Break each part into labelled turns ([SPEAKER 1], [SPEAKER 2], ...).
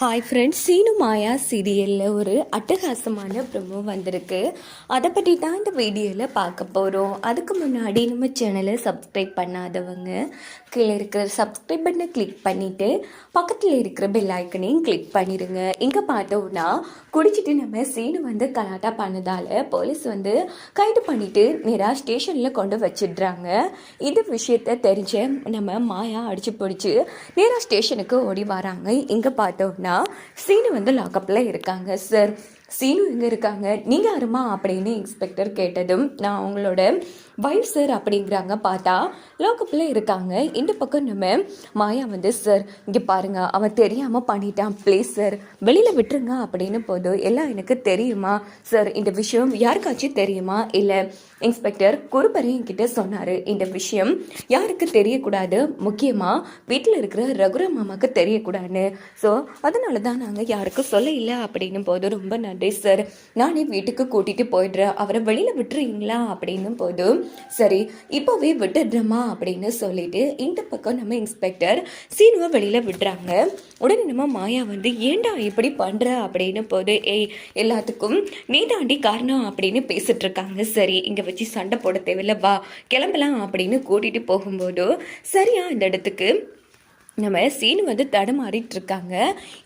[SPEAKER 1] Hi friends Seenu மாயா சீரியலில் ஒரு அட்டகாசமான ப்ரொமோ வந்திருக்கு. அதை பற்றி தான் இந்த வீடியோவில் பார்க்க போகிறோம் அதுக்கு முன்னாடி நம்ம சேனலை சப்ஸ்கிரைப் பண்ணாதவங்க கீழே இருக்கிற சப்ஸ்கிரைப் பண்ணை கிளிக் பண்ணிவிட்டு பக்கத்தில் இருக்கிற பெல் ஐக்கனையும் கிளிக் பண்ணிடுங்க இங்கே பார்த்தோம்னா குடிச்சிட்டு நம்ம சீனு வந்து கலாட்டா பண்ணதால் போலீஸ் வந்து கைது பண்ணிவிட்டு நேராக ஸ்டேஷனில் கொண்டு வச்சிடுறாங்க. இந்த விஷயத்த தெரிஞ்ச நம்ம மாயா அடிச்சு பிடிச்சி நேராக ஸ்டேஷனுக்கு ஓடி வராங்க. இங்கே பார்த்தோம்னா சீனு வந்து லாக்கப்பில் இருக்காங்க சார் சீனு எங்கே இருக்காங்க. நீங்கள் யாருமா அப்படின்னு இன்ஸ்பெக்டர் கேட்டதும் நான் அவங்களோட வைஃப் சார் அப்படிங்கிறாங்க. பார்த்தா லோக்கப்பில் இருக்காங்க. இந்த பக்கம் நம்ம மாயா வந்து சார் இங்கே பாருங்கள் அவன் தெரியாமல் பண்ணிட்டான். ப்ளீஸ் சார் வெளியில் விட்டுருங்க அப்படின்னு போதும் எல்லாம் எனக்கு தெரியுமா? சார் இந்த விஷயம் யாருக்காச்சும் தெரியுமா? இல்லை இன்ஸ்பெக்டர் குருபரி என்கிட்ட சொன்னார். இந்த விஷயம் யாருக்கு தெரியக்கூடாது? முக்கியமாக வீட்டில் இருக்கிற ரகுராம் மாமாவுக்கு தெரியக்கூடாதுன்னு. ஸோ அதனால தான் நாங்கள் யாருக்கும் சொல்ல இல்லை அப்படின்னு போது ரொம்ப நன்றி. சார் நானே வீட்டுக்கு கூட்டிகிட்டு போயிடுறேன். அவரை வெளியில் விட்டுறீங்களா? அப்படின்னு போதும் சரி இப்போவே விட்டுடுறோமா அப்படின்னு சொல்லிட்டு இந்த பக்கம் நம்ம இன்ஸ்பெக்டர் சீனுவை வெளியில் விடுறாங்க. உடனே நம்ம மாயா வந்து ஏன்டா இப்படி பண்ணுற அப்படின்னு போது ஏய் எல்லாத்துக்கும் நீ தாண்டி காரணம் அப்படின்னு பேசிட்டு இருக்காங்க. சரி இங்கே வச்சு சண்டை போட தேவையில்ல வா கிளம்பலாம் அப்படின்னு கூட்டிகிட்டு போகும்போது சரியா இந்த இடத்துக்கு நம்ம சீனு வந்து தடுமாறிட்டு இருக்காங்க.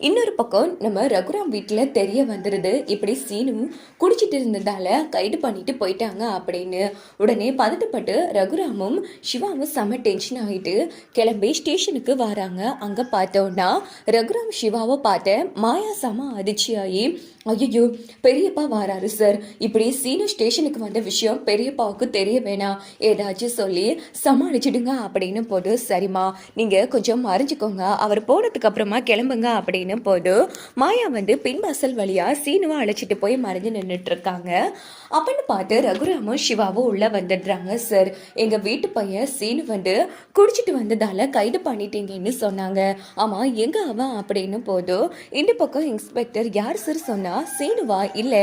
[SPEAKER 1] இன்னொரு பக்கம் நம்ம ரகுராம் வீட்டில் தெரிய வந்துடுது இப்படி சீனும் குடிச்சிட்டு இருந்ததால கைது பண்ணிட்டு போயிட்டாங்க அப்படின்னு. உடனே பதட்டப்பட்டு ரகுராமும் சிவாவும் செம டென்ஷன் ஆகிட்டு கிளம்பி ஸ்டேஷனுக்கு வராங்க. அங்கே பார்த்தோன்னா ரகுராம் சிவாவை பார்த்த மாயா செம அதிர்ச்சியாகி ஐயோ பெரியப்பா வராரு சார். இப்படி சீனு ஸ்டேஷனுக்கு வந்த விஷயம் பெரியப்பாவுக்கு தெரிய வேணாம். ஏதாச்சும் சொல்லி சமாளிச்சிடுங்க அப்படின்னு போது சரிம்மா நீங்கள் கொஞ்சம் மறு மறைஞ்சுக்கோங்க அவர் போனதுக்கு அப்புறமா கிளம்புங்க அப்படின்னு போது மாயா வந்து பின்வாசல் வழியா சீனுவை அழைச்சிட்டு போய் மறைஞ்சு நின்றுட்டு இருக்காங்க. அப்படின்னு பார்த்து ரகுராமும் சிவாவும் உள்ள வந்துடுறாங்க சார் எங்க வீட்டு பையன் சீனு வந்து குடிச்சிட்டு வந்ததால கைது பண்ணிட்டீங்கன்னு சொன்னாங்க. ஆமா எங்க அவன் அப்படின்னு போது இந்த பக்கம் இன்ஸ்பெக்டர் யார் சார் சொன்னா சீனுவா? இல்ல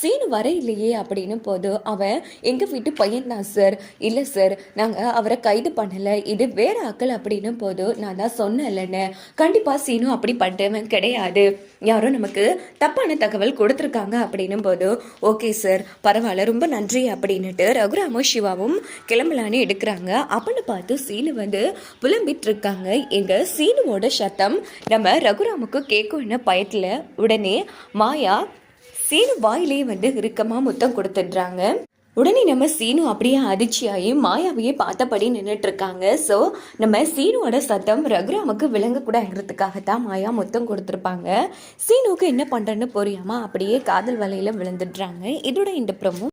[SPEAKER 1] சீனு வர இல்லையே அப்படின்னு போது அவன் எங்க வீட்டு பையன் தான் சார் இல்ல சார் நாங்க அவரை கைது பண்ணல. இது வேற ஆக்கள். அப்படின்னு போது நான் தான் சொன்னேன்லன்னு கண்டிப்பா சீனு அப்படி பண்ணுறவன் கிடையாது. யாரோ நமக்கு தப்பான தகவல் கொடுத்துருக்காங்க அப்படின்னும் போது ஓகே சார் பரவாயில்ல ரொம்ப நன்றி அப்படின்னுட்டு ரகுராமும் சிவாவும் கிளம்பலான்னு எடுக்கிறாங்க. அப்படின்னு பார்த்து சீனு வந்து புலம்பிட்டு இருக்காங்க எங்க சீனுவோட சத்தம் நம்ம ரகுராமுக்கு கேட்கும்னு பயத்துல உடனே மாயா சீனு வாயிலே வந்து இறுக்கமாக முத்தம் கொடுத்துடுறாங்க. உடனே நம்ம சீனு அப்படியே அதிர்ச்சியாகி மாயாவையே பார்த்தபடி நின்றுட்டு இருக்காங்க ஸோ நம்ம சீனுவோட சத்தம் ரகுராமுக்கு விளங்கக்கூடாதுங்கிறதுக்காகத்தான் மாயா மொத்தம் கொடுத்துருப்பாங்க. சீனுவுக்கு என்ன பண்ணுறேன்னு புரியாமல் அப்படியே காதல் வலையில் விழுந்துடுறாங்க. இதோட இந்த ப்ரமோ